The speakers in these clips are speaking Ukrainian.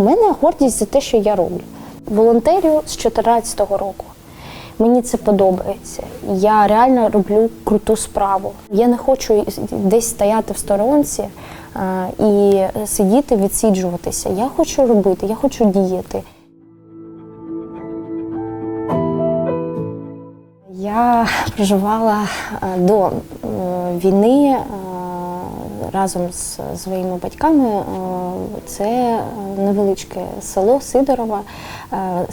У мене гордість за те, що я роблю. Волонтерю з 2014 року. Мені це подобається. Я реально роблю круту справу. Я не хочу десь стояти в сторонці і сидіти, відсіджуватися. Я хочу робити, я хочу діяти. Я проживала е, до е, війни е, разом з своїми батьками. Е, Це невеличке село Сидорова, е,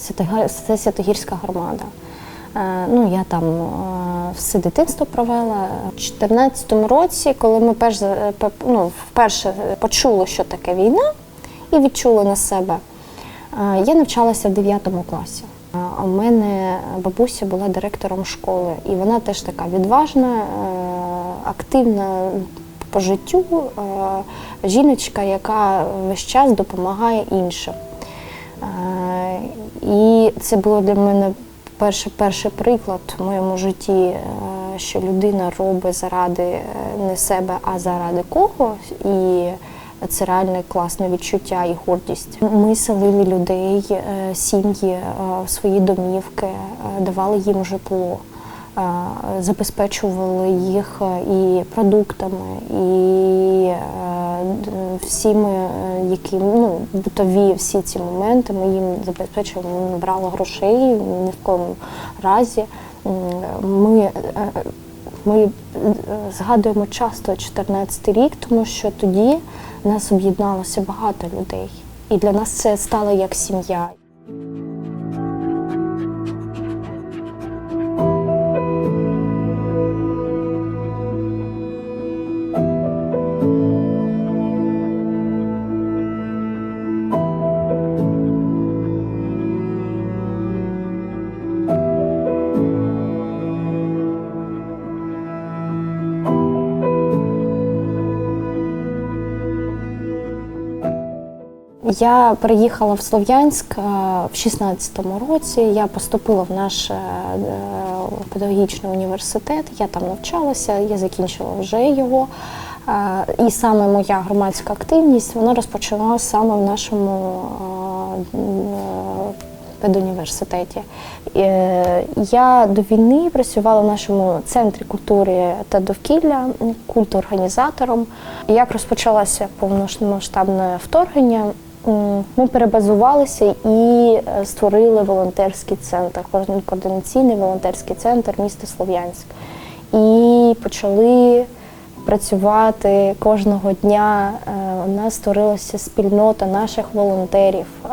це Святогірська громада. Е, Ну, я там все дитинство провела. У 2014 році, коли ми перш, ну, вперше почули, що таке війна, і відчули на себе, я навчалася в 9 класі. У мене бабуся була директором школи, і вона теж така відважна, активна по життю е, жіночка, яка весь час допомагає іншим. Е, І це було для мене перший, перший приклад в моєму житті, е, що людина робить заради не себе, а заради когось. І це реальне класне відчуття і гордість. Ми селили людей, сім'ї свої домівки, давали їм житло, забезпечували їх е, і продуктами, і е, всіми, е, які ну, бутові всі ці моменти. Ми їм забезпечували, ми не брали грошей ні в кому разі. Ми е, ми е, згадуємо часто 14 рік, тому що тоді нас об'єдналося багато людей. І для нас це стало як сім'я. Я приїхала в Слов'янськ е, в 16-му році. Я поступила в наш е, е, педагогічний університет. Я там навчалася, я закінчила вже його. І саме моя громадська активність вона розпочалася саме в нашому педуніверситеті. Я до війни працювала в нашому центрі культури та довкілля культурорганізатором. Як розпочалося повномасштабне вторгнення, ми перебазувалися і е, створили волонтерський центр, координаційний волонтерський центр міста Слов'янськ. І почали працювати кожного дня. Е, У нас створилася спільнота наших волонтерів. Е,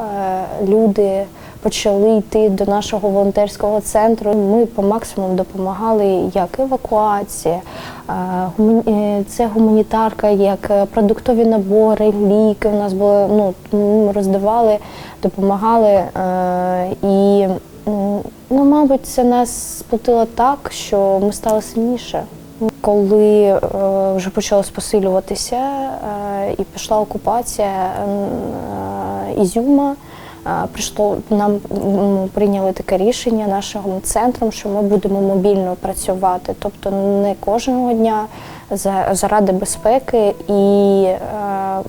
Люди почали йти до нашого волонтерського центру. Ми по максимуму допомагали як евакуація, е, е, це гуманітарка, як продуктові набори, ліки. У нас було ну роздавали, допомагали е, і. Ну, мабуть, це нас сплотило так, що ми стали сильніше. Коли е, вже почалось посилюватися е, і пішла окупація е, Ізюма, прийшло нам м, прийняли таке рішення нашим центром, що ми будемо мобільно працювати, тобто не кожного дня за- заради безпеки. І е,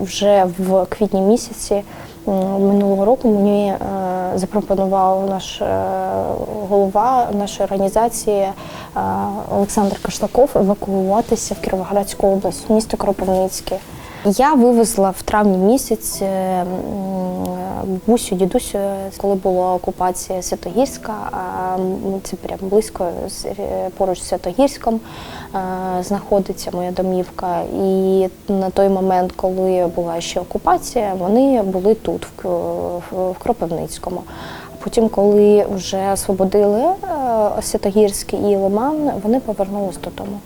вже в квітні місяці минулого року мені е, запропонував наш е, голова нашої організації Олександр Кашлаков евакуюватися в Кіровоградську область, місто Кропивницьке. Я вивезла в травні місяць бабусю, дідусю, коли була окупація Святогірська, а це прямо близько е, поруч з Святогірськом знаходиться моя домівка. І на той момент, коли була ще окупація, вони були тут, в Кропивницькому. Потім, коли вже освободили е, Святогірський і Лиман, вони повернулись додому.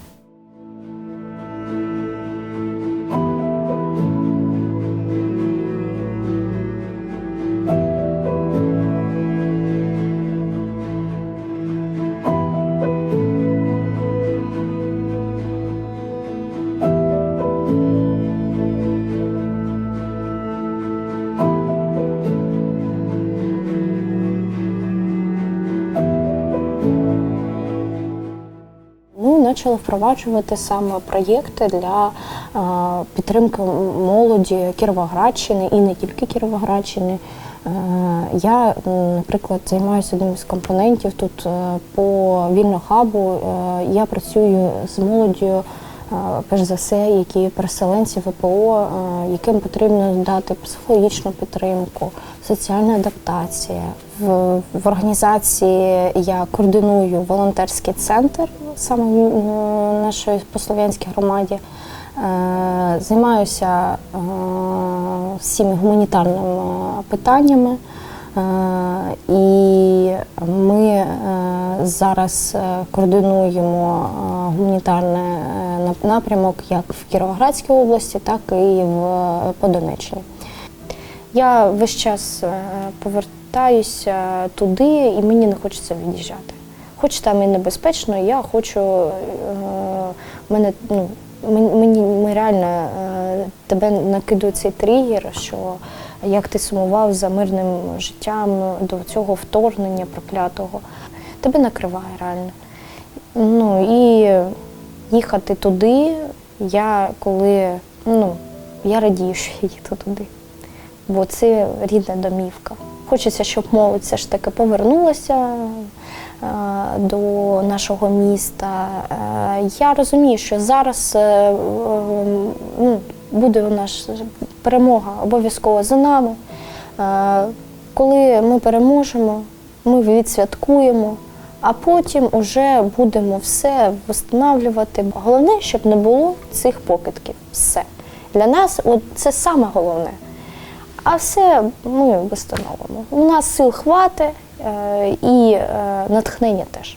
Почали впроваджувати саме проєкти для е, підтримки молоді Кіровоградщини і не тільки Кіровоградщини. Е, Я, наприклад, займаюся одним з компонентів тут е, по вільно хабу. Я працюю з молоддю, перш за все, які переселенці ВПО, е, яким потрібно дати психологічну підтримку, соціальна адаптація. В, в організації я координую волонтерський центр саме в е, нашій послов'янській громаді. Е, Займаюся е, всіми гуманітарними питаннями. Е, І ми е, зараз е, координуємо гуманітарний напрямок як в Кіровоградській області, так і в по. Я весь час повертаюся туди, і мені не хочеться від'їжджати. Хоч там і небезпечно, я хочу. Мене, ну, мені, ми реально тебе накидує цей тригер, що як ти сумував за мирним життям до цього вторгнення проклятого. Тебе накриває реально. Ну і їхати туди, я коли ну, я радію, що я їду туди бо це рідна домівка. Хочеться, щоб молодь все ж таки повернулася е, до нашого міста. Е, Я розумію, що зараз е, ну, буде у нас перемога обов'язково за нами. Е, Коли ми переможемо, ми відсвяткуємо, а потім вже будемо все встановлювати. Головне, щоб не було цих покидків. Все. Для нас от це саме головне. А все ми встановимо. У нас сил хватить е, і е, натхнення теж.